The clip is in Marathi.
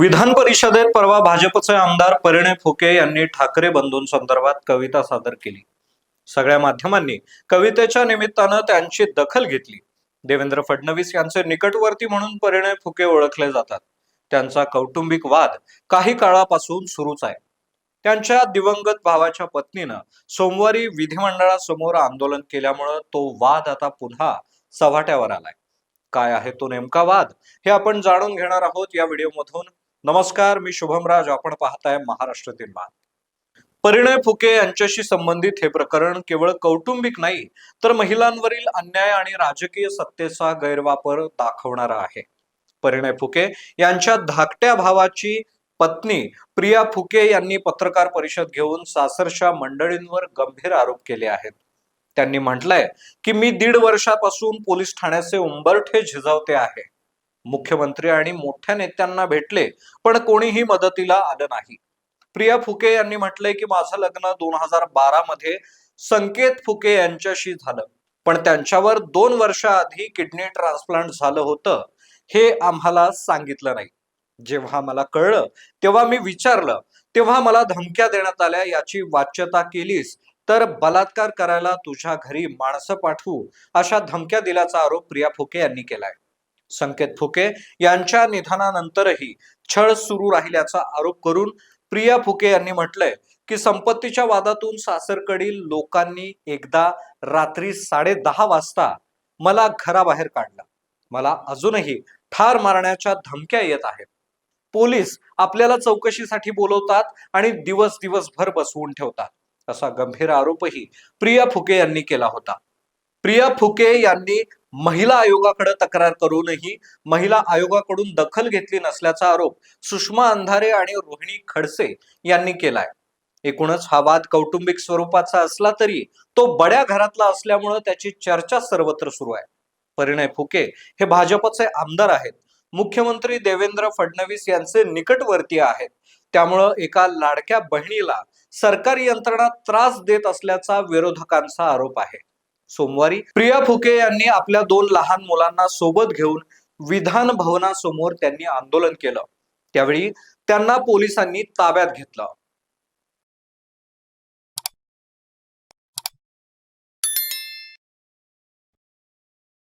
विधान परिषदेत परवा भाजपचे आमदार परिणय फुके यांनी ठाकरे बंधूंसंदर्भात कविता सादर केली. सगळ्या माध्यमांनी कवितेच्या निमित्तानं त्यांची दखल घेतली. देवेंद्र फडणवीस यांचे निकटवर्ती म्हणून परिणय फुके ओळखले जातात. त्यांचा कौटुंबिक वाद काही काळापासून सुरूच आहे. त्यांच्या दिवंगत भावाच्या पत्नीनं सोमवारी विधिमंडळासमोर आंदोलन केल्यामुळं तो वाद आता पुन्हा चव्हाट्यावर आलाय. काय आहे तो नेमका वाद? हे आपण जाणून घेणार आहोत या व्हिडिओमधून. नमस्कार मी शुभम राज. आपण पाहताय महाराष्ट्रातील बात परिणय फुके यांच्याशी संबंधित हे प्रकरण केवळ कौटुंबिक नाही तर महिलांवरील अन्याय आणि राजकीय सत्तेचा गैरवापर दाखवणारा आहे. परिणय फुके यांच्या धाकट्या भावाची पत्नी प्रिया फुके यांनी पत्रकार परिषद घेऊन सासरच्या मंडळींवर गंभीर आरोप केले आहेत. त्यांनी म्हटलंय की मी दीड वर्षापासून पोलीस ठाण्याचे उंबरठे झिजावते आहे. मुख्यमंत्री आणि मोठ्या नेत्यांना भेटले पण कोणीही मदतीला आलं नाही. प्रिया फुके यांनी म्हटलंय की माझं लग्न दोन हजार बारा मध्ये संकेत फुके यांच्याशी झालं. पण त्यांच्यावर दोन वर्षाआधी किडनी ट्रान्सप्लांट झालं होतं हे आम्हाला सांगितलं नाही. जेव्हा मला कळलं तेव्हा मी विचारलं तेव्हा मला धमक्या देण्यात आल्या याची वाच्यता केलीस तर बलात्कार करायला तुझ्या घरी माणसं पाठवू अशा धमक्या दिल्याचा आरोप प्रिया फुके यांनी केलाय. संकेत फुके यांच्या निधनानंतरही छळ सुरू राहिल्याचा आरोप करून प्रिया फुके यांनी म्हटलंय की संपत्तीच्या वादातून सासरकडील लोकांनी एकदा रात्री साडे दहा वाजता मला घराबाहेर काढलं. मला अजूनही ठार मारण्याच्या धमक्या येत आहेत. पोलीस आपल्याला चौकशीसाठी बोलवतात आणि दिवस दिवसभर बसवून ठेवतात. असा गंभीर आरोपही प्रिया फुके यांनी केला होता. प्रिया फुके यांनी महिला आयोगाकडे तक्रार करूनही महिला आयोगाकडून दखल घेतली नसल्याचा आरोप सुषमा अंधारे आणि रोहिणी खडसे यांनी केलाय. एकूणच हा वाद कौटुंबिक स्वरूपाचा असला तरी तो बड्या घरातला असल्यामुळं त्याची चर्चा सर्वत्र सुरू आहे. परिणय फुके हे भाजपचे आमदार आहेत. मुख्यमंत्री देवेंद्र फडणवीस यांचे निकटवर्तीय आहेत. त्यामुळं एका लाडक्या बहिणीला सरकारी यंत्रणा त्रास देत असल्याचा विरोधकांचा आरोप आहे. सोमवारी. प्रिया फुके यांनी आपल्या दोन लहान मुलांना सोबत घेऊन विधान भवनासमोर त्यांनी आंदोलन केलं. त्यावेळी त्यांना पोलिसांनी ताब्यात घेतलं.